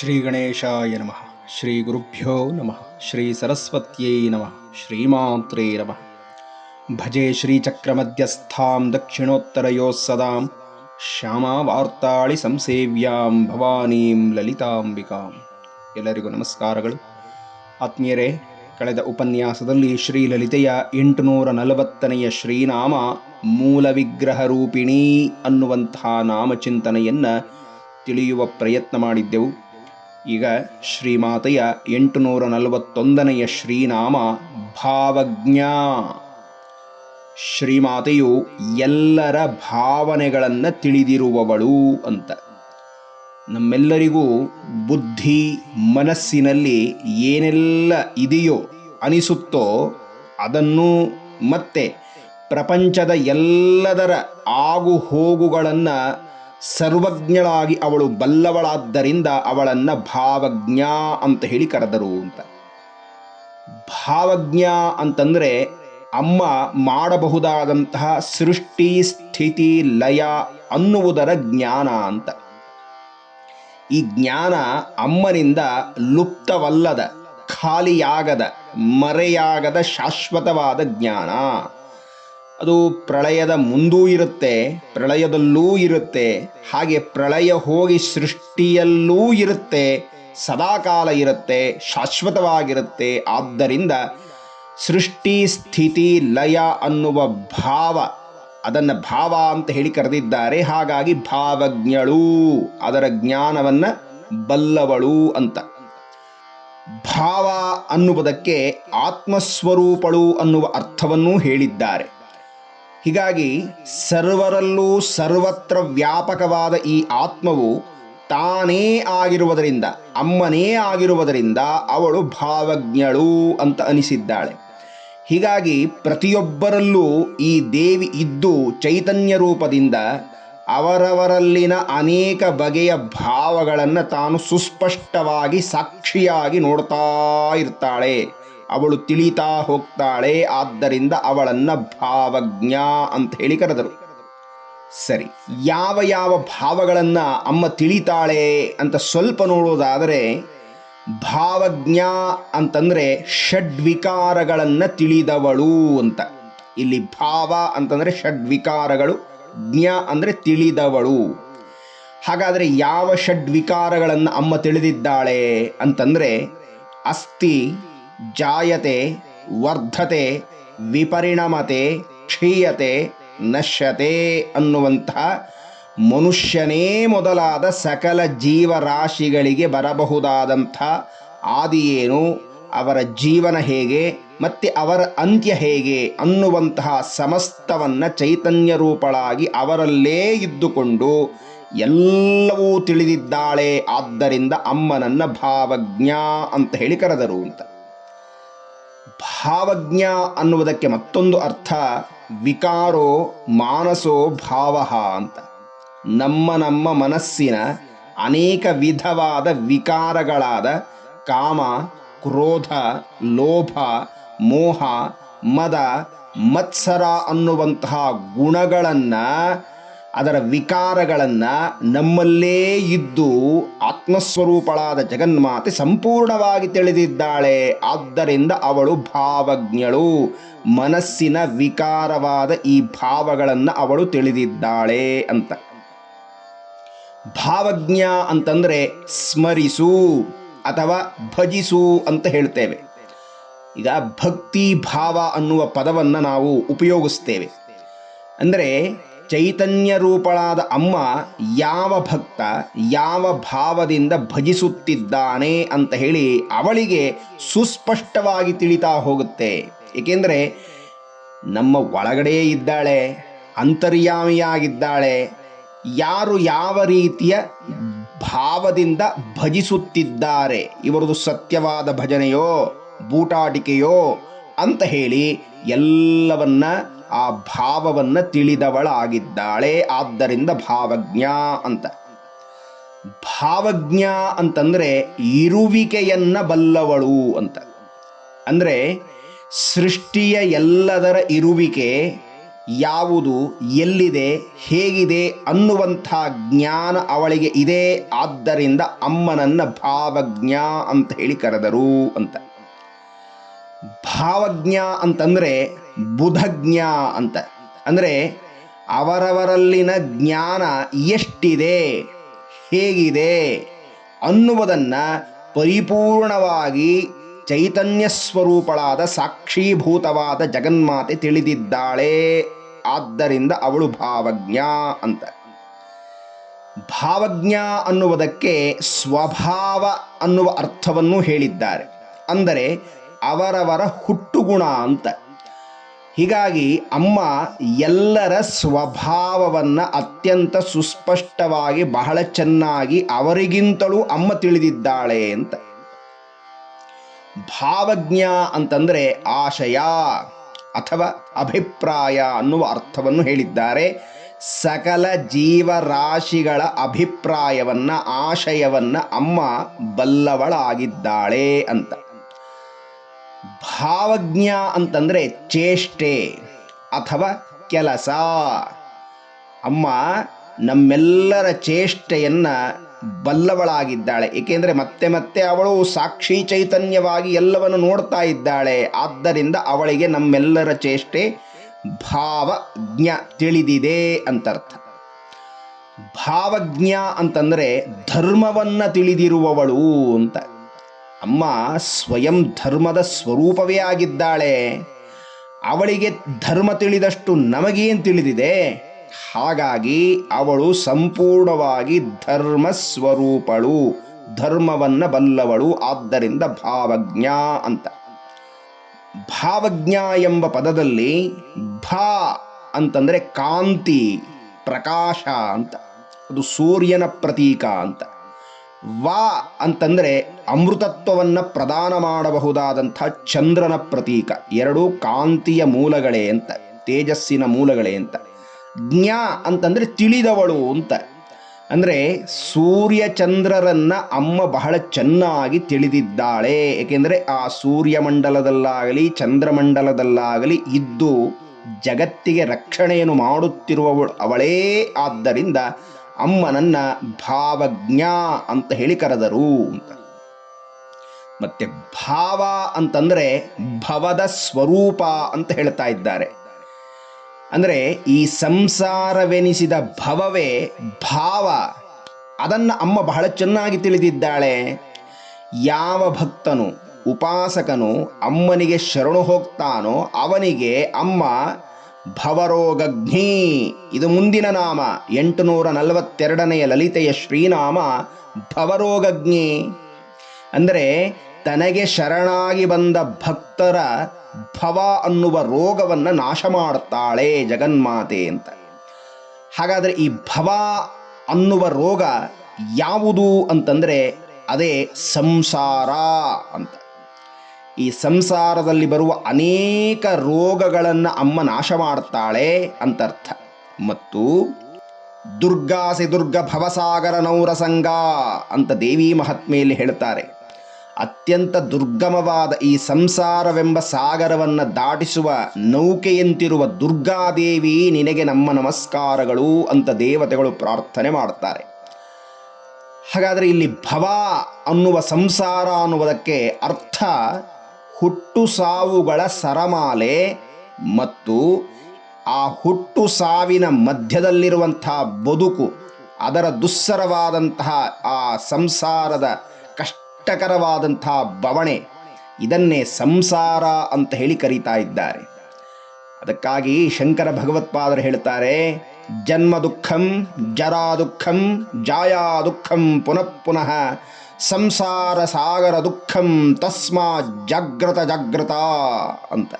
ಶ್ರೀ ಗಣೇಶಾಯ ನಮಃ. ಶ್ರೀ ಗುರುಭ್ಯೋ ನಮಃ. ಶ್ರೀ ಸರಸ್ವತ್ಯೈ ನಮಃ. ಶ್ರೀಮಾತ್ರೇ ನಮಃ. ಭಜೆ ಶ್ರೀಚಕ್ರಮಧ್ಯಸ್ಥಾಂ ದಕ್ಷಿಣೋತ್ತರಯೋ ಸದಾಂ. ಶ್ಯಾಮಾವಾರ್ತಾಳಿ ಸಂಸೇವ್ಯಾಂ ಭವಾನೀಂ ಲಲಿತಾಂಬಿಕಾಂ. ಎಲ್ಲರಿಗೂ ನಮಸ್ಕಾರಗಳು. ಆತ್ಮೀಯರೇ, ಕಳೆದ ಉಪನ್ಯಾಸದಲ್ಲಿ ಶ್ರೀ ಲಲಿತೆಯ ಎಂಟುನೂರ ನಲವತ್ತನೆಯ ಶ್ರೀನಾಮ ಮೂಲ ವಿಗ್ರಹ ರೂಪಿಣಿ ಅನ್ನುವಂತಹ ನಾಮಚಿಂತನೆಯನ್ನು ತಿಳಿಯುವ ಪ್ರಯತ್ನ ಮಾಡಿದ್ದೆವು. ಈಗ ಶ್ರೀಮಾತೆಯ ಎಂಟುನೂರ ನಲವತ್ತೊಂದನೆಯ ಶ್ರೀನಾಮ ಭಾವಜ್ಞ. ಶ್ರೀಮಾತೆಯು ಎಲ್ಲರ ಭಾವನೆಗಳನ್ನು ತಿಳಿದಿರುವವಳು ಅಂತ. ನಮ್ಮೆಲ್ಲರಿಗೂ ಬುದ್ಧಿ ಮನಸ್ಸಿನಲ್ಲಿ ಏನೆಲ್ಲ ಇದೆಯೋ ಅನಿಸುತ್ತೋ ಅದನ್ನು ಮತ್ತೆ ಪ್ರಪಂಚದ ಎಲ್ಲದರ ಆಗು ಹೋಗುಗಳನ್ನು ಸರ್ವಜ್ಞಳಾಗಿ ಅವಳು ಬಲ್ಲವಳಾದ್ದರಿಂದ ಅವಳನ್ನು ಭಾವಜ್ಞ ಅಂತ ಹೇಳಿ ಕರೆದರು ಅಂತ. ಭಾವಜ್ಞ ಅಂತಂದರೆ ಅಮ್ಮ ಮಾಡಬಹುದಾದಂತಹ ಸೃಷ್ಟಿ, ಸ್ಥಿತಿ, ಲಯ ಅನ್ನುವುದರ ಜ್ಞಾನ ಅಂತ. ಈ ಜ್ಞಾನ ಅಮ್ಮನಿಂದ ಲುಪ್ತವಲ್ಲದ, ಖಾಲಿಯಾಗದ, ಮರೆಯಾಗದ ಶಾಶ್ವತವಾದ ಜ್ಞಾನ. ಅದು ಪ್ರಳಯದ ಮುಂದೂ ಇರುತ್ತೆ, ಪ್ರಳಯದಲ್ಲೂ ಇರುತ್ತೆ, ಹಾಗೆ ಪ್ರಳಯ ಹೋಗಿ ಸೃಷ್ಟಿಯಲ್ಲೂ ಇರುತ್ತೆ, ಸದಾಕಾಲ ಇರುತ್ತೆ, ಶಾಶ್ವತವಾಗಿರುತ್ತೆ. ಆದ್ದರಿಂದ ಸೃಷ್ಟಿ, ಸ್ಥಿತಿ, ಲಯ ಅನ್ನುವ ಭಾವ, ಅದನ್ನು ಭಾವ ಅಂತ ಹೇಳಿ ಕರೆದಿದ್ದಾರೆ. ಹಾಗಾಗಿ ಭಾವಜ್ಞಳು, ಅದರ ಜ್ಞಾನವನ್ನು ಬಲ್ಲವಳು ಅಂತ. ಭಾವ ಅನ್ನುವುದಕ್ಕೆ ಆತ್ಮಸ್ವರೂಪಳು ಅನ್ನುವ ಅರ್ಥವನ್ನೂ ಹೇಳಿದ್ದಾರೆ. ಹೀಗಾಗಿ ಸರ್ವರಲ್ಲೂ ಸರ್ವತ್ರ ವ್ಯಾಪಕವಾದ ಈ ಆತ್ಮವು ತಾನೇ ಆಗಿರುವುದರಿಂದ, ಅಮ್ಮನೇ ಆಗಿರುವುದರಿಂದ ಅವಳು ಭಾವಜ್ಞಳು ಅಂತ ಅನಿಸಿದ್ದಾಳೆ. ಹೀಗಾಗಿ ಪ್ರತಿಯೊಬ್ಬರಲ್ಲೂ ಈ ದೇವಿ ಇದ್ದು ಚೈತನ್ಯ ರೂಪದಿಂದ ಅವರವರಲ್ಲಿನ ಅನೇಕ ಬಗೆಯ ಭಾವಗಳನ್ನು ತಾನು ಸುಸ್ಪಷ್ಟವಾಗಿ ಸಾಕ್ಷಿಯಾಗಿ ನೋಡ್ತಾ ಇರ್ತಾಳೆ. ಅವಳು ತಿಳಿತಾ ಹೋಗ್ತಾಳೆ, ಆದ್ದರಿಂದ ಅವಳನ್ನು ಭಾವಜ್ಞ ಅಂತ ಹೇಳಿ ಕರೆದರು. ಸರಿ, ಯಾವ ಯಾವ ಭಾವಗಳನ್ನು ಅಮ್ಮ ತಿಳಿತಾಳೆ ಅಂತ ಸ್ವಲ್ಪ ನೋಡೋದಾದರೆ, ಭಾವಜ್ಞ ಅಂತಂದರೆ ಷಡ್ವಿಕಾರಗಳನ್ನು ತಿಳಿದವಳು ಅಂತ. ಇಲ್ಲಿ ಭಾವ ಅಂತಂದರೆ ಷಡ್ವಿಕಾರಗಳು, ಜ್ಞ ಅಂದರೆ ತಿಳಿದವಳು. ಹಾಗಾದರೆ ಯಾವ ಷಡ್ವಿಕಾರಗಳನ್ನು ಅಮ್ಮ ತಿಳಿದಿದ್ದಾಳೆ ಅಂತಂದರೆ, ಅಸ್ಥಿ ಜಾಯತೆ, ವರ್ಧತೆ, ವಿಪರಿಣಮತೆ, ಕ್ಷೀಯತೆ, ನಶ್ಯತೆ ಅನ್ನುವಂತಹ ಮನುಷ್ಯನೇ ಮೊದಲಾದ ಸಕಲ ಜೀವರಾಶಿಗಳಿಗೆ ಬರಬಹುದಾದಂಥ ಆದಿಯೇನು, ಅವರ ಜೀವನ ಹೇಗೆ ಮತ್ತು ಅವರ ಅಂತ್ಯ ಹೇಗೆ ಅನ್ನುವಂತಹ ಸಮಸ್ತವನ್ನು ಚೈತನ್ಯ ರೂಪಳಾಗಿ ಅವರಲ್ಲೇ ಇದ್ದುಕೊಂಡು ಎಲ್ಲವೂ ತಿಳಿದಿದ್ದಾಳೆ. ಆದ್ದರಿಂದ ಅಮ್ಮನನ್ನ ಭಾವಜ್ಞ ಅಂತ ಹೇಳಿ ಕರೆದರು ಅಂತ. ಭಾವಜ್ಞ ಅನ್ನುವುದಕ್ಕೆ ಮತ್ತೊಂದು ಅರ್ಥ, ವಿಕಾರೋ ಮಾನಸೋ ಭಾವ ಅಂತ. ನಮ್ಮ ನಮ್ಮ ಮನಸ್ಸಿನ ಅನೇಕ ವಿಧವಾದ ವಿಕಾರಗಳಾದ ಕಾಮ, ಕ್ರೋಧ, ಲೋಭ, ಮೋಹ, ಮದ, ಮತ್ಸರ ಅನ್ನುವಂತಹ ಗುಣಗಳನ್ನು ಅದರ ವಿಕಾರಗಳನ್ನು ನಮ್ಮಲ್ಲೇ ಇದ್ದು ಆತ್ಮಸ್ವರೂಪಳಾದ ಜಗನ್ಮಾತೆ ಸಂಪೂರ್ಣವಾಗಿ ತಿಳಿದಿದ್ದಾಳೆ. ಆದ್ದರಿಂದ ಅವಳು ಭಾವಜ್ಞಳು. ಮನಸ್ಸಿನ ವಿಕಾರವಾದ ಈ ಭಾವಗಳನ್ನು ಅವಳು ತಿಳಿದಿದ್ದಾಳೆ ಅಂತ. ಭಾವಜ್ಞ ಅಂತಂದರೆ ಸ್ಮರಿಸು ಅಥವಾ ಭಜಿಸು ಅಂತ ಹೇಳ್ತೇವೆ. ಈಗ ಭಕ್ತಿ ಭಾವ ಅನ್ನುವ ಪದವನ್ನು ನಾವು ಉಪಯೋಗಿಸ್ತೇವೆ. ಅಂದರೆ ಚೈತನ್ಯ ರೂಪಳಾದ ಅಮ್ಮ ಯಾವ ಭಕ್ತ, ಯಾವ ಭಾವದಿಂದ ಭಜಿಸುತ್ತಿದ್ದಾನೆ ಅಂತ ಹೇಳಿ ಅವಳಿಗೆ ಸುಸ್ಪಷ್ಟವಾಗಿ ತಿಳಿತಾ ಹೋಗುತ್ತೆ. ಏಕೆಂದರೆ ನಮ್ಮ ಒಳಗಡೆ ಇದ್ದಾಳೆ, ಅಂತರ್ಯಾಮಿಯಾಗಿದ್ದಾಳೆ, ಯಾರು ಯಾವ ರೀತಿಯ ಭಾವದಿಂದ ಭಜಿಸುತ್ತಿದ್ದಾರೆ, ಇವರದು ಸತ್ಯವಾದ ಭಜನೆಯೋ, ಬೂಟಾಟಿಕೆಯೋ ಅಂತ ಹೇಳಿ ಎಲ್ಲವನ್ನ ಆ ಭಾವವನ್ನು ತಿಳಿದವಳಾಗಿದ್ದಾಳೆ. ಆದ್ದರಿಂದ ಭಾವಜ್ಞ ಅಂತ. ಭಾವಜ್ಞ ಅಂತಂದರೆ ಇರುವಿಕೆಯನ್ನ ಬಲ್ಲವಳು ಅಂತ. ಅಂದರೆ ಸೃಷ್ಟಿಯ ಎಲ್ಲದರ ಇರುವಿಕೆ ಯಾವುದು, ಎಲ್ಲಿದೆ, ಹೇಗಿದೆ ಅನ್ನುವಂಥ ಜ್ಞಾನ ಅವಳಿಗೆ ಇದೆ. ಆದ್ದರಿಂದ ಅಮ್ಮನನ್ನ ಭಾವಜ್ಞ ಅಂತ ಹೇಳಿ ಕರೆದರು ಅಂತ. ಭಾವಜ್ಞ ಅಂತಂದ್ರೆ ಬುಧಜ್ಞ ಅಂತ. ಅಂದ್ರೆ ಅವರವರಲ್ಲಿನ ಜ್ಞಾನ ಎಷ್ಟಿದೆ, ಹೇಗಿದೆ ಅನ್ನುವುದನ್ನ ಪರಿಪೂರ್ಣವಾಗಿ ಚೈತನ್ಯ ಸ್ವರೂಪಳಾದ ಸಾಕ್ಷೀಭೂತವಾದ ಜಗನ್ಮಾತೆ ತಿಳಿದಿದ್ದಾಳೆ. ಆದ್ದರಿಂದ ಅವಳು ಭಾವಜ್ಞ ಅಂತ. ಭಾವಜ್ಞ ಅನ್ನುವುದಕ್ಕೆ ಸ್ವಭಾವ ಅನ್ನುವ ಅರ್ಥವನ್ನು ಹೇಳಿದ್ದಾರೆ. ಅಂದರೆ ಅವರವರ ಹುಟ್ಟುಗುಣ ಅಂತ. ಹೀಗಾಗಿ ಅಮ್ಮ ಎಲ್ಲರ ಸ್ವಭಾವವನ್ನು ಅತ್ಯಂತ ಸುಸ್ಪಷ್ಟವಾಗಿ, ಬಹಳ ಚೆನ್ನಾಗಿ ಅವರಿಗಿಂತಲೂ ಅಮ್ಮ ತಿಳಿದಿದ್ದಾಳೆ ಅಂತ. ಭಾವಜ್ಞ ಅಂತಂದರೆ ಆಶಯ ಅಥವಾ ಅಭಿಪ್ರಾಯ ಅನ್ನುವ ಅರ್ಥವನ್ನು ಹೇಳಿದ್ದಾರೆ. ಸಕಲ ಜೀವರಾಶಿಗಳ ಅಭಿಪ್ರಾಯವನ್ನು, ಆಶಯವನ್ನು ಅಮ್ಮ ಬಲ್ಲವಳಾಗಿದ್ದಾಳೆ ಅಂತ. ಭಾವಜ್ಞ ಅಂತಂದರೆ ಚೇಷ್ಟೆ ಅಥವಾ ಕೆಲಸ. ಅಮ್ಮ ನಮ್ಮೆಲ್ಲರ ಚೇಷ್ಟೆಯನ್ನು ಬಲ್ಲವಳಾಗಿದ್ದಾಳೆ. ಏಕೆಂದರೆ ಮತ್ತೆ ಮತ್ತೆ ಅವಳು ಸಾಕ್ಷಿ ಚೈತನ್ಯವಾಗಿ ಎಲ್ಲವನ್ನು ನೋಡ್ತಾ ಇದ್ದಾಳೆ. ಆದ್ದರಿಂದ ಅವಳಿಗೆ ನಮ್ಮೆಲ್ಲರ ಚೇಷ್ಟೆ ಭಾವಜ್ಞ ತಿಳಿದಿದೆ ಅಂತರ್ಥ. ಭಾವಜ್ಞ ಅಂತಂದರೆ ಧರ್ಮವನ್ನು ತಿಳಿದಿರುವವಳು ಅಂತ. ಅಮ್ಮ ಸ್ವಯಂ ಧರ್ಮದ ಸ್ವರೂಪವೇ ಆಗಿದ್ದಾಳೆ. ಅವಳಿಗೆ ಧರ್ಮ ತಿಳಿದಷ್ಟು ನಮಗೇನು ತಿಳಿದಿದೆ? ಹಾಗಾಗಿ ಅವಳು ಸಂಪೂರ್ಣವಾಗಿ ಧರ್ಮ ಸ್ವರೂಪಳು, ಧರ್ಮವನ್ನ ಬಲ್ಲವಳು, ಆದ್ದರಿಂದ ಭಾವಜ್ಞ ಅಂತ. ಭಾವಜ್ಞ ಎಂಬ ಪದದಲ್ಲಿ ಭಾ ಅಂತಂದ್ರೆ ಕಾಂತಿ, ಪ್ರಕಾಶ ಅಂತ. ಅದು ಸೂರ್ಯನ ಪ್ರತೀಕ ಅಂತ. ವಾ ಅಂತಂದರೆ ಅಮೃತತ್ವವನ್ನು ಪ್ರದಾನ ಮಾಡಬಹುದಾದಂಥ ಚಂದ್ರನ ಪ್ರತೀಕ. ಎರಡು ಕಾಂತಿಯ ಮೂಲಗಳೇ ಅಂತ, ತೇಜಸ್ಸಿನ ಮೂಲಗಳೇ ಅಂತ. ಜ್ಞಾ ಅಂತಂದರೆ ತಿಳಿದವಳು ಅಂತ. ಅಂದರೆ ಸೂರ್ಯ ಚಂದ್ರರನ್ನ ಅಮ್ಮ ಬಹಳ ಚೆನ್ನಾಗಿ ತಿಳಿದಿದ್ದಾಳೆ. ಏಕೆಂದರೆ ಆ ಸೂರ್ಯಮಂಡಲದಲ್ಲಾಗಲಿ ಚಂದ್ರಮಂಡಲದಲ್ಲಾಗಲಿ ಇದ್ದು ಜಗತ್ತಿಗೆ ರಕ್ಷಣೆಯನ್ನು ಮಾಡುತ್ತಿರುವವಳು ಅವಳೇ. ಆದ್ದರಿಂದ ಅಮ್ಮನನ್ನ ಭಾವಜ್ಞ ಅಂತ ಹೇಳಿ ಕರೆದರು ಅಂತ. ಮತ್ತೆ ಭಾವ ಅಂತಂದ್ರೆ ಭವದ ಸ್ವರೂಪ ಅಂತ ಹೇಳ್ತಾ ಇದ್ದಾರೆ. ಅಂದ್ರೆ ಈ ಸಂಸಾರವೆನಿಸಿದ ಭವವೇ ಭಾವ. ಅದನ್ನ ಅಮ್ಮ ಬಹಳ ಚೆನ್ನಾಗಿ ತಿಳಿದಿದ್ದಾಳೆ. ಯಾವ ಭಕ್ತನು, ಉಪಾಸಕನು ಅಮ್ಮನಿಗೆ ಶರಣು ಹೋಗ್ತಾನೋ ಅವನಿಗೆ ಅಮ್ಮ ಭವರೋಗಜ್ಞಿ ಇದು ಮುಂದಿನ ನಾಮ. ಎಂಟುನೂರ ನಲವತ್ತೆರಡನೆಯ ಲಲಿತೆಯ ಶ್ರೀನಾಮ ಭವರೋಗಗ್ನಿ ಅಂದರೆ ತನಗೆ ಶರಣಾಗಿ ಬಂದ ಭಕ್ತರ ಭವ ಅನ್ನುವ ರೋಗವನ್ನು ನಾಶ ಮಾಡುತ್ತಾಳೆ ಜಗನ್ಮಾತೆ ಅಂತ. ಹಾಗಾದರೆ ಈ ಭವ ಅನ್ನುವ ರೋಗ ಯಾವುದು ಅಂತಂದರೆ ಅದೇ ಸಂಸಾರ ಅಂತ. ಈ ಸಂಸಾರದಲ್ಲಿ ಬರುವ ಅನೇಕ ರೋಗಗಳನ್ನು ಅಮ್ಮ ನಾಶ ಮಾಡ್ತಾಳೆ ಅಂತರ್ಥ. ಮತ್ತು ದುರ್ಗಾಸಿ ದುರ್ಗ ಭವಸಾಗರ ನೌರಸಂಗ ಅಂತ ದೇವಿ ಮಹಾತ್ಮೆಯಲ್ಲಿ ಹೇಳ್ತಾರೆ. ಅತ್ಯಂತ ದುರ್ಗಮವಾದ ಈ ಸಂಸಾರವೆಂಬ ಸಾಗರವನ್ನು ದಾಟಿಸುವ ನೌಕೆಯಂತಿರುವ ದುರ್ಗಾದೇವಿ ನಿನಗೆ ನಮ್ಮ ನಮಸ್ಕಾರಗಳು ಅಂತ ದೇವತೆಗಳು ಪ್ರಾರ್ಥನೆ ಮಾಡ್ತಾರೆ. ಹಾಗಾದರೆ ಇಲ್ಲಿ ಭವ ಅನ್ನುವ ಸಂಸಾರ ಅನ್ನುವುದಕ್ಕೆ ಅರ್ಥ ಹುಟ್ಟು ಸಾವುಗಳ ಸರಮಾಲೆ ಮತ್ತು ಆ ಹುಟ್ಟು ಸಾವಿನ ಮಧ್ಯದಲ್ಲಿರುವಂತಹ ಬದುಕು, ಅದರ ದುಸ್ಸರವಾದಂತಹ ಆ ಸಂಸಾರದ ಕಷ್ಟಕರವಾದಂತಹ ಬವಣೆ, ಇದನ್ನೇ ಸಂಸಾರ ಅಂತ ಹೇಳಿ ಕರೀತಾ ಇದ್ದಾರೆ. ಅದಕ್ಕಾಗಿ ಶಂಕರ ಭಗವತ್ಪಾದರು ಹೇಳ್ತಾರೆ ಜನ್ಮ ದುಃಖಂ ಜರಾ ದುಃಖಂ ಜಾಯಾ ದುಃಖಂ ಪುನಃ ಪುನಃ ಸಂಸಾರ ಸಾಗರ ದುಃಖಂ ತಸ್ಮಾ ಜಾಗ್ರತ ಜಾಗ್ರತ ಅಂತ.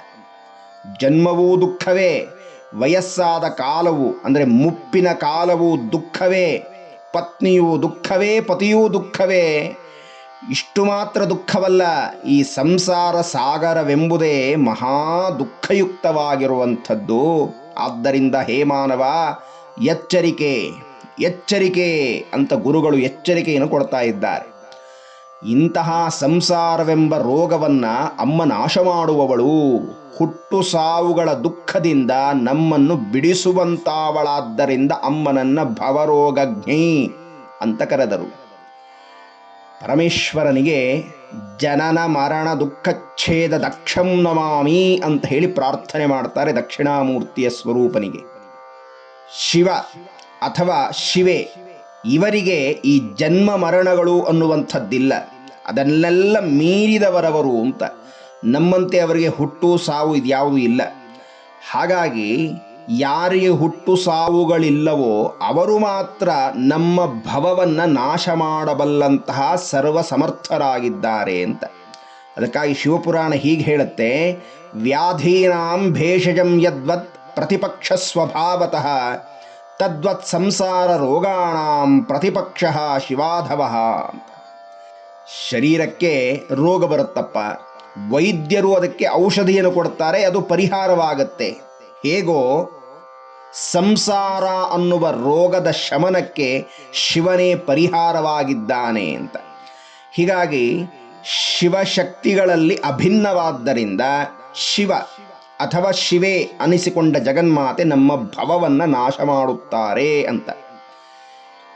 ಜನ್ಮವೂ ದುಃಖವೇ, ವಯಸ್ಸಾದ ಕಾಲವು, ಅಂದರೆ ಮುಪ್ಪಿನ ಕಾಲವು ದುಃಖವೇ, ಪತ್ನಿಯೂ ದುಃಖವೇ, ಪತಿಯೂ ದುಃಖವೇ, ಇಷ್ಟು ಮಾತ್ರ ದುಃಖವಲ್ಲ, ಈ ಸಂಸಾರ ಸಾಗರವೆಂಬುದೇ ಮಹಾ ದುಃಖಯುಕ್ತವಾಗಿರುವಂಥದ್ದು. ಆದ್ದರಿಂದ ಹೇ ಮಾನವ, ಎಚ್ಚರಿಕೆ ಎಚ್ಚರಿಕೆ ಅಂತ ಗುರುಗಳು ಎಚ್ಚರಿಕೆಯನ್ನು ಕೊಡ್ತಾ ಇದ್ದಾರೆ. ಇಂತಹ ಸಂಸಾರವೆಂಬ ರೋಗವನ್ನ ಅಮ್ಮ ನಾಶ ಮಾಡುವವಳು ಹುಟ್ಟು ಸಾವುಗಳ ದುಃಖದಿಂದ ನಮ್ಮನ್ನು ಬಿಡಿಸುವಂತಾವಳಾದ್ದರಿಂದ ಅಮ್ಮನನ್ನ ಭವರೋಗಜ್ಞೆ ಅಂತ ಕರೆದರು. ಪರಮೇಶ್ವರನಿಗೆ ಜನನ ಮರಣ ದುಃಖಚ್ಛೇದ ದಕ್ಷಂ ನಮಾಮಿ ಅಂತ ಹೇಳಿ ಪ್ರಾರ್ಥನೆ ಮಾಡ್ತಾರೆ ದಕ್ಷಿಣಾಮೂರ್ತಿಯ ಸ್ವರೂಪನಿಗೆ. ಶಿವ ಅಥವಾ ಶಿವೆ, ಇವರಿಗೆ ಈ ಜನ್ಮ ಮರಣಗಳು ಅನ್ನುವಂಥದ್ದಿಲ್ಲ. ಅದನ್ನೆಲ್ಲ ಮೀರಿದವರವರು ಅಂತ. ನಮ್ಮಂತೆ ಅವರಿಗೆ ಹುಟ್ಟು ಸಾವು ಇದ್ಯಾವುದೂ ಇಲ್ಲ. ಹಾಗಾಗಿ ಯಾರಿಗೆ ಹುಟ್ಟು ಸಾವುಗಳಿಲ್ಲವೋ ಅವರು ಮಾತ್ರ ನಮ್ಮ ಭವವನ್ನು ನಾಶ ಮಾಡಬಲ್ಲಂತಹ ಸರ್ವ ಸಮರ್ಥರಾಗಿದ್ದಾರೆ ಅಂತ. ಅದಕ್ಕಾಗಿ ಶಿವಪುರಾಣ ಹೀಗೆ ಹೇಳುತ್ತೆ, ವ್ಯಾಧೀನಾಂ ಭೇಷಜಂ ಯದ್ವತ್ ಪ್ರತಿಪಕ್ಷ ಸ್ವಭಾವತಃ, ತದ್ವತ್ ಸಂಸಾರ ರೋಗಾಣಾಂ ಪ್ರತಿಪಕ್ಷ ಶಿವಾಧವ ಶರೀರಕ್ಕೆ ರೋಗ ಬರುತ್ತಪ್ಪ. ವೈದ್ಯರು ಅದಕ್ಕೆ ಔಷಧಿಯನ್ನು ಕೊಡ್ತಾರೆ ಅದು ಪರಿಹಾರವಾಗತ್ತೆ. ಹೇಗೋ ಸಂಸಾರ ಅನ್ನುವ ರೋಗದ ಶಮನಕ್ಕೆ ಶಿವನೇ ಪರಿಹಾರವಾಗಿದ್ದಾನೆ ಅಂತ. ಹೀಗಾಗಿ ಶಿವಶಕ್ತಿಗಳಲ್ಲಿ ಅಭಿನ್ನವಾದ್ದರಿಂದ ಶಿವ ಅಥವಾ ಶಿವೆ ಅನಿಸಿಕೊಂಡ ಜಗನ್ಮಾತೆ ನಮ್ಮ ಭವವನ್ನು ನಾಶ ಮಾಡುತ್ತಾರೆ ಅಂತ.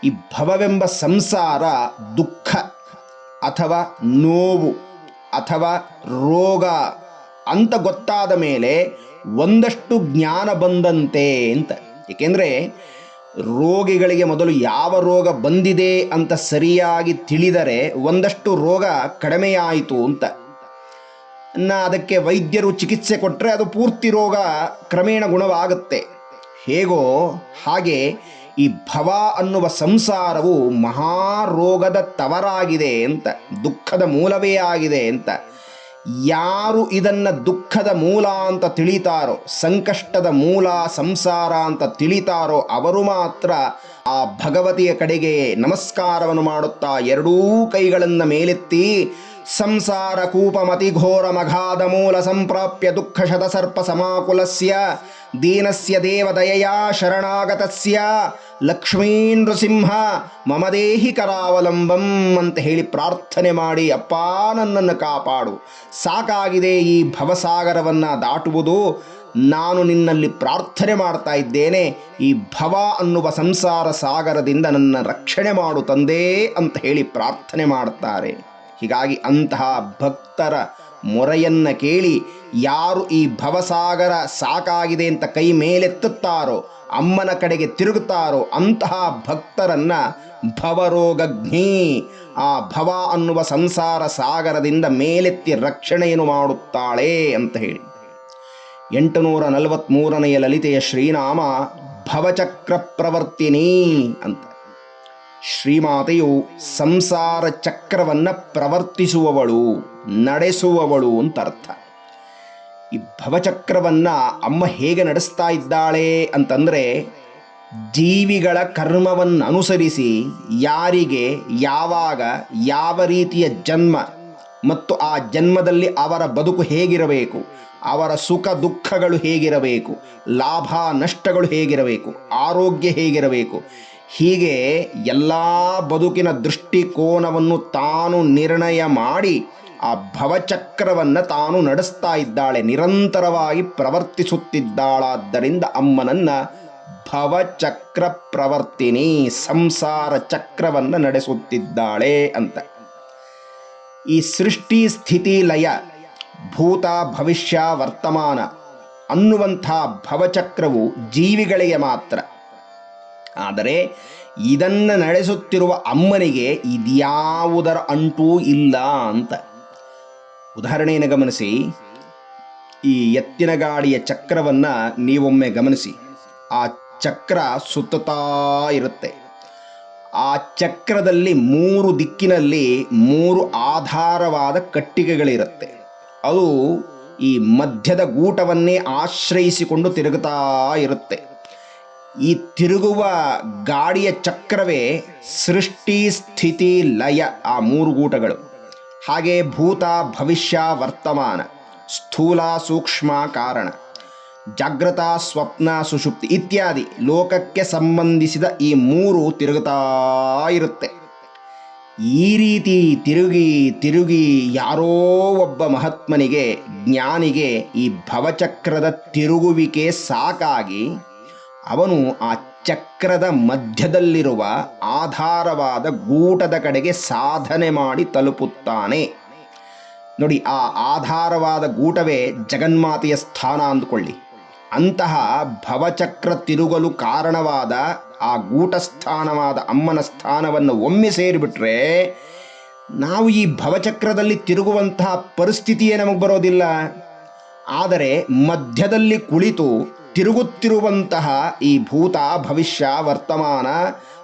ಈ ಭವವೆಂಬ ಸಂಸಾರ ದುಃಖ. ಅಥವಾ ನೋವು ಅಥವಾ ರೋಗ ಅಂತ ಗೊತ್ತಾದ ಮೇಲೆ ಒಂದಷ್ಟು ಜ್ಞಾನ ಬಂದಂತೆ ಅಂತ. ಏಕೆಂದರೆ ರೋಗಿಗಳಿಗೆ ಮೊದಲು ಯಾವ ರೋಗ ಬಂದಿದೆ ಅಂತ ಸರಿಯಾಗಿ ತಿಳಿದರೆ ಒಂದಷ್ಟು ರೋಗ ಕಡಿಮೆಯಾಯಿತು ಅಂತ. ನಾ ಅದಕ್ಕೆ ವೈದ್ಯರು ಚಿಕಿತ್ಸೆ ಕೊಟ್ಟರೆ ಅದು ಪೂರ್ತಿ ರೋಗ ಕ್ರಮೇಣ ಗುಣವಾಗುತ್ತೆ. ಹೇಗೋ ಹಾಗೆ ಈ ಭವ ಅನ್ನುವ ಸಂಸಾರವು ಮಹಾರೋಗದ ತವರಾಗಿದೆ ಅಂತ, ದುಃಖದ ಮೂಲವೇ ಆಗಿದೆ ಅಂತ. ಯಾರು ಇದನ್ನ ದುಃಖದ ಮೂಲ ಅಂತ ತಿಳಿತಾರೋ, ಸಂಕಷ್ಟದ ಮೂಲ, ಸಂಸಾರ ಅಂತ ತಿಳಿತಾರೋ, ಅವರು ಮಾತ್ರ ಆ ಭಗವತಿಯ ಕಡೆಗೆ ನಮಸ್ಕಾರವನ್ನು ಮಾಡುತ್ತಾ ಎರಡೂ ಕೈಗಳನ್ನು ಮೇಲೆತ್ತಿ ಸಂಸಾರ ಕೂಪಮತಿ ಘೋರ ಮಘಾದ ಮೂಲ ಸಂಪ್ರಾಪ್ಯ ದುಃಖ ಶತಸರ್ಪ ಸಮಾಕುಲಸ್ಯ ದೀನಸ್ಯ ದೇವದಯೆಯ ಶರಣಾಗತಸ್ಯ ಲಕ್ಷ್ಮೀ ನೃಸಿಂಹ ಮಮ ದೇಹಿ ಕರಾವಲಂಬಂ ಅಂತ ಹೇಳಿ ಪ್ರಾರ್ಥನೆ ಮಾಡಿ, ಅಪ್ಪ, ನನ್ನನ್ನು ಕಾಪಾಡು. ಸಾಕಾಗಿದೆ ಈ ಭವಸಾಗರವನ್ನು ದಾಟುವುದು. ನಾನು ನಿನ್ನಲ್ಲಿ ಪ್ರಾರ್ಥನೆ ಮಾಡ್ತಾ ಇದ್ದೇನೆ. ಈ ಭವ ಅನ್ನುವ ಸಂಸಾರ ಸಾಗರದಿಂದ ನನ್ನ ರಕ್ಷಣೆ ಮಾಡು ತಂದೆ ಅಂತ ಹೇಳಿ ಪ್ರಾರ್ಥನೆ ಮಾಡ್ತಾರೆ. ಹೀಗಾಗಿ ಅಂತಹ ಭಕ್ತರ ಮೊರೆಯನ್ನ ಕೇಳಿ ಯಾರು ಈ ಭವಸಾಗರ ಸಾಕಾಗಿದೆ ಅಂತ ಕೈ ಮೇಲೆತ್ತುತ್ತಾರೋ ಅಮ್ಮನ ಕಡೆಗೆ ತಿರುಗುತ್ತಾರೋ, ಅಂತಹ ಭಕ್ತರನ್ನ ಭವರೋಗಜ್ಞಿ, ಆ ಭವ ಅನ್ನುವ ಸಂಸಾರ ಸಾಗರದಿಂದ ಮೇಲೆತ್ತಿ ರಕ್ಷಣೆಯನ್ನು ಮಾಡುತ್ತಾಳೆ ಅಂತ ಹೇಳಿ. ಎಂಟುನೂರ ನಲವತ್ಮೂರನೆಯ ಲಲಿತೆಯ ಶ್ರೀನಾಮ ಭವಚಕ್ರ ಪ್ರವರ್ತಿನಿ ಅಂತ. ಶ್ರೀಮಾತೆಯು ಸಂಸಾರ ಚಕ್ರವನ್ನು ಪ್ರವರ್ತಿಸುವವಳು, ನಡೆಸುವವಳು ಅಂತ ಅರ್ಥ ಈ ಭವಚಕ್ರವನ್ನು ಅಮ್ಮ ಹೇಗೆ ನಡೆಸ್ತಾ ಇದ್ದಾಳೆ ಅಂತಂದ್ರೆ ಜೀವಿಗಳ ಕರ್ಮವನ್ನು ಅನುಸರಿಸಿ ಯಾರಿಗೆ ಯಾವಾಗ ಯಾವ ರೀತಿಯ ಜನ್ಮ ಮತ್ತು ಆ ಜನ್ಮದಲ್ಲಿ ಅವರ ಬದುಕು ಹೇಗಿರಬೇಕು, ಅವರ ಸುಖ ದುಃಖಗಳು ಹೇಗಿರಬೇಕು, ಲಾಭ ನಷ್ಟಗಳು ಹೇಗಿರಬೇಕು, ಆರೋಗ್ಯ ಹೇಗಿರಬೇಕು ಹೀಗೆ ಎಲ್ಲ ಬದುಕಿನ ದೃಷ್ಟಿಕೋನವನ್ನು ತಾನು ನಿರ್ಣಯ ಮಾಡಿ ಆ ಭವಚಕ್ರವನ್ನು ತಾನು ನಡೆಸ್ತಾ ಇದ್ದಾಳೆ, ನಿರಂತರವಾಗಿ ಪ್ರವರ್ತಿಸುತ್ತಿದ್ದಾಳಾದ್ದರಿಂದ ಅಮ್ಮನನ್ನ ಭವಚಕ್ರ ಪ್ರವರ್ತಿನಿ, ಸಂಸಾರ ಚಕ್ರವನ್ನು ನಡೆಸುತ್ತಿದ್ದಾಳೆ ಅಂತ. ಈ ಸೃಷ್ಟಿ ಸ್ಥಿತಿ ಲಯ, ಭೂತ ಭವಿಷ್ಯ ವರ್ತಮಾನ ಅನ್ನುವಂಥ ಭವಚಕ್ರವು ಜೀವಿಗಳಿಗೆ ಮಾತ್ರ. ಆದರೆ ಇದನ್ನು ನಡೆಸುತ್ತಿರುವ ಅಮ್ಮನಿಗೆ ಇದ್ಯಾವುದರ ಅಂಟೂ ಇಲ್ಲ ಅಂತ. ಉದಾಹರಣೆಯನ್ನು ಗಮನಿಸಿ. ಈ ಎತ್ತಿನ ಗಾಡಿಯ ಚಕ್ರವನ್ನ ನೀವೊಮ್ಮೆ ಗಮನಿಸಿ. ಆ ಚಕ್ರ ಸುತ್ತತಾ ಇರುತ್ತೆ. ಆ ಚಕ್ರದಲ್ಲಿ ಮೂರು ದಿಕ್ಕಿನಲ್ಲಿ ಮೂರು ಆಧಾರವಾದ ಕಟ್ಟಿಗೆಗಳಿರುತ್ತೆ. ಅದು ಈ ಮಧ್ಯದ ಗೂಟವನ್ನೇ ಆಶ್ರಯಿಸಿಕೊಂಡು ತಿರುಗುತ್ತಾ ಇರುತ್ತೆ. ಈ ತಿರುಗುವ ಗಾಡಿಯ ಚಕ್ರವೇ ಸೃಷ್ಟಿ, ಸ್ಥಿತಿ, ಲಯ ಆ ಮೂರು ಗೂಟಗಳು. ಹಾಗೆ ಭೂತ, ಭವಿಷ್ಯ, ವರ್ತಮಾನ, ಸ್ಥೂಲ, ಸೂಕ್ಷ್ಮ, ಕಾರಣ ಜಾಗೃತ ಸ್ವಪ್ನ, ಸುಷುಪ್ತಿ ಇತ್ಯಾದಿ ಲೋಕಕ್ಕೆ ಸಂಬಂಧಿಸಿದ ಈ ಮೂರು ತಿರುಗುತ್ತಾ ಇರುತ್ತೆ. ಈ ರೀತಿ ತಿರುಗಿ ತಿರುಗಿ ಯಾರೋ ಒಬ್ಬ ಮಹಾತ್ಮನಿಗೆ, ಜ್ಞಾನಿಗೆ ಈ ಭವಚಕ್ರದ ತಿರುಗುವಿಕೆ ಸಾಕಾಗಿ ಅವನು ಆ ಚಕ್ರದ ಮಧ್ಯದಲ್ಲಿರುವ ಆಧಾರವಾದ ಗೂಟದ ಕಡೆಗೆ ಸಾಧನೆ ಮಾಡಿ ತಲುಪುತ್ತಾನೆ. ನೋಡಿ, ಆ ಆಧಾರವಾದ ಗೂಟವೇ ಜಗನ್ಮಾತೆಯ ಸ್ಥಾನ ಅಂದುಕೊಳ್ಳಿ. ಅಂತಹ ಭವಚಕ್ರ ತಿರುಗಲು ಕಾರಣವಾದ ಆ ಗೂಟ ಸ್ಥಾನವಾದ ಅಮ್ಮನ ಸ್ಥಾನವನ್ನು ಒಮ್ಮೆ ಸೇರಿಬಿಟ್ರೆ ನಾವು ಈ ಭವಚಕ್ರದಲ್ಲಿ ತಿರುಗುವಂತಹ ಪರಿಸ್ಥಿತಿಯೇ ನಮಗೆ ಬರೋದಿಲ್ಲ. ಆದರೆ ಮಧ್ಯದಲ್ಲಿ ಕುಳಿತು ತಿರುಗುತ್ತಿರುವಂತಹ ಈ ಭೂತ ಭವಿಷ್ಯ ವರ್ತಮಾನ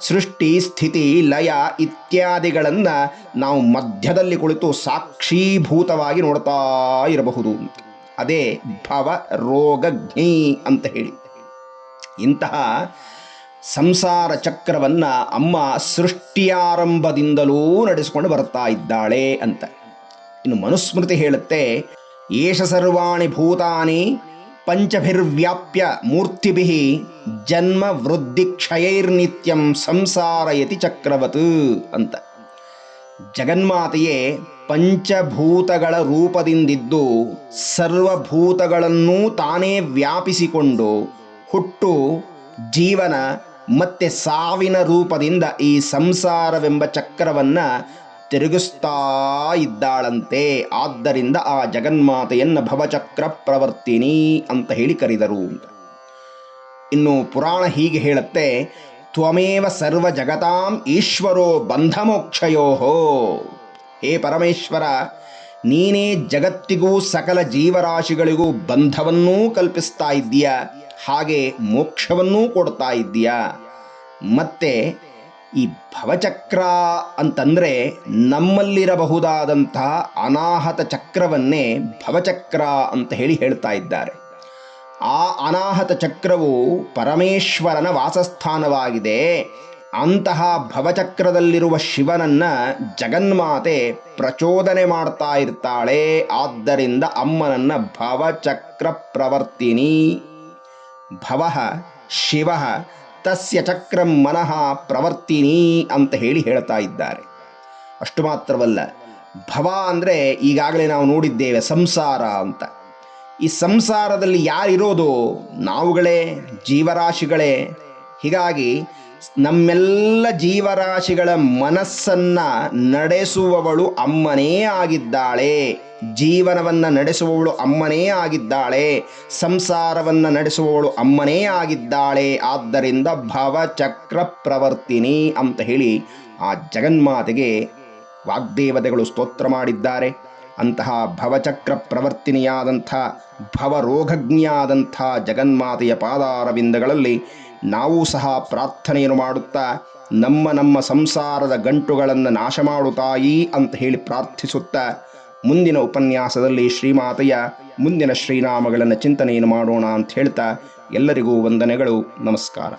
ಸೃಷ್ಟಿ ಸ್ಥಿತಿ ಲಯ ಇತ್ಯಾದಿಗಳನ್ನು ನಾವು ಮಧ್ಯದಲ್ಲಿ ಕುಳಿತು ಸಾಕ್ಷೀಭೂತವಾಗಿ ನೋಡ್ತಾ ಇರಬಹುದು ಅದೇ ಭವ ರೋಗಜ್ಞಿ ಅಂತ ಹೇಳಿ. ಇಂತಹ ಸಂಸಾರ ಚಕ್ರವನ್ನು ಅಮ್ಮ ಸೃಷ್ಟಿಯಾರಂಭದಿಂದಲೂ ನಡೆಸಿಕೊಂಡು ಬರ್ತಾ ಇದ್ದಾಳೆ ಅಂತ. ಇನ್ನು ಮನುಸ್ಮೃತಿ ಹೇಳುತ್ತೆ, ಏಷ ಸರ್ವಾಣಿ ಭೂತಾನಿ ಪಂಚಭಿರ್ವ್ಯಾಪ್ಯ ಮೂರ್ತಿಭಿ ಜನ್ಮ ವೃದ್ಧಿ ಕ್ಷಯೈರ್ನಿತ್ಯಂ ಸಂಸಾರಯತಿ ಚಕ್ರವತ್ ಅಂತ. ಜಗನ್ಮಾತೆಯೇ ಪಂಚಭೂತಗಳ ರೂಪದಿಂದಿದ್ದು ಸರ್ವಭೂತಗಳನ್ನೂ ತಾನೇ ವ್ಯಾಪಿಸಿಕೊಂಡು ಹುಟ್ಟು, ಜೀವನ ಮತ್ತೆ ಸಾವಿನ ರೂಪದಿಂದ ಈ ಸಂಸಾರವೆಂಬ ಚಕ್ರವನ್ನು ತಿರುಗಿಸ್ತಾ ಇದ್ದಾಳಂತೆ. ಆದ್ದರಿಂದ ಆ ಜಗನ್ಮಾತೆಯನ್ನು ಭವಚಕ್ರ ಪ್ರವರ್ತಿನಿ ಅಂತ ಹೇಳಿ ಕರೆದರು ಇನ್ನು ಪುರಾಣ ಹೀಗೆ ಹೇಳುತ್ತೆ, ತ್ವಮೇವ ಸರ್ವ ಜಗತಾಂ ಈಶ್ವರೋ ಬಂಧಮೋಕ್ಷಯೋಹೋ. ಹೇ ಪರಮೇಶ್ವರ, ನೀನೇ ಜಗತ್ತಿಗೂ ಸಕಲ ಜೀವರಾಶಿಗಳಿಗೂ ಬಂಧವನ್ನೂ ಕಲ್ಪಿಸ್ತಾ ಇದ್ದೀಯ, ಹಾಗೆ ಮೋಕ್ಷವನ್ನೂ ಕೊಡ್ತಾ ಇದ್ದೀಯ. ಮತ್ತೆ ಈ ಭವಚಕ್ರ ಅಂತಂದರೆ ನಮ್ಮಲ್ಲಿರಬಹುದಾದಂತಹ ಅನಾಹತ ಚಕ್ರವನ್ನೇ ಭವಚಕ್ರ ಅಂತ ಹೇಳಿ ಹೇಳ್ತಾ ಇದ್ದಾರೆ. ಆ ಅನಾಹತ ಚಕ್ರವು ಪರಮೇಶ್ವರನ ವಾಸಸ್ಥಾನವಾಗಿದೆ. ಅಂತಹ ಭವಚಕ್ರದಲ್ಲಿರುವ ಶಿವನನ್ನ ಜಗನ್ಮಾತೆ ಪ್ರಚೋದನೆ ಮಾಡ್ತಾ ಇರ್ತಾಳೆ. ಆದ್ದರಿಂದ ಅಮ್ಮನನ್ನ ಭವಚಕ್ರ ಪ್ರವರ್ತಿನಿ. ಭವ ಶಿವ ತಸ್ಯ ಚಕ್ರಂ ಮನಃ ಪ್ರವರ್ತಿನಿ ಅಂತ ಹೇಳಿ ಹೇಳ್ತಾ ಇದ್ದಾರೆ. ಅಷ್ಟು ಮಾತ್ರವಲ್ಲ, ಭವ ಅಂದರೆ ಈಗಾಗಲೇ ನಾವು ನೋಡಿದ್ದೇವೆ ಸಂಸಾರ ಅಂತ. ಈ ಸಂಸಾರದಲ್ಲಿ ಯಾರಿರೋದು? ನಾವುಗಳೇ, ಜೀವರಾಶಿಗಳೇ. ಹೀಗಾಗಿ ನಮ್ಮೆಲ್ಲ ಜೀವರಾಶಿಗಳ ಮನಸ್ಸನ್ನು ನಡೆಸುವವಳು ಅಮ್ಮನೇ ಆಗಿದ್ದಾಳೆ. ಜೀವನವನ್ನು ನಡೆಸುವವಳು ಅಮ್ಮನೇ ಆಗಿದ್ದಾಳೆ, ಸಂಸಾರವನ್ನು ನಡೆಸುವವಳು ಅಮ್ಮನೇ ಆಗಿದ್ದಾಳೆ, ಆದ್ದರಿಂದ ಭವಚಕ್ರ ಪ್ರವರ್ತಿನಿ ಅಂತ ಹೇಳಿ ಆ ಜಗನ್ಮಾತೆಗೆ ವಾಗ್ದೇವತೆಗಳು ಸ್ತೋತ್ರ ಮಾಡಿದ್ದಾರೆ. ಅಂತಹ ಭವಚಕ್ರ ಪ್ರವರ್ತಿನಿಯಾದಂಥ, ಭವರೋಗಜ್ಞಿಯಾದಂಥ ಜಗನ್ಮಾತೆಯ ಪಾದಾರವಿಂದಗಳಲ್ಲಿ ನಾವು ಸಹ ಪ್ರಾರ್ಥನೆಯನ್ನು ಮಾಡುತ್ತಾ, ನಮ್ಮ ನಮ್ಮ ಸಂಸಾರದ ಗಂಟುಗಳನ್ನು ನಾಶ ಮಾಡು ಅಂತ ಹೇಳಿ ಪ್ರಾರ್ಥಿಸುತ್ತಾ ಮುಂದಿನ ಉಪನ್ಯಾಸದಲ್ಲಿ ಶ್ರೀಮಾತೆಯ ಮುಂದಿನ ಶ್ರೀನಾಮಗಳನ್ನು ಚಿಂತನೆಯನ್ನು ಮಾಡೋಣ ಅಂತ ಹೇಳ್ತಾ ಎಲ್ಲರಿಗೂ ವಂದನೆಗಳು. ನಮಸ್ಕಾರ.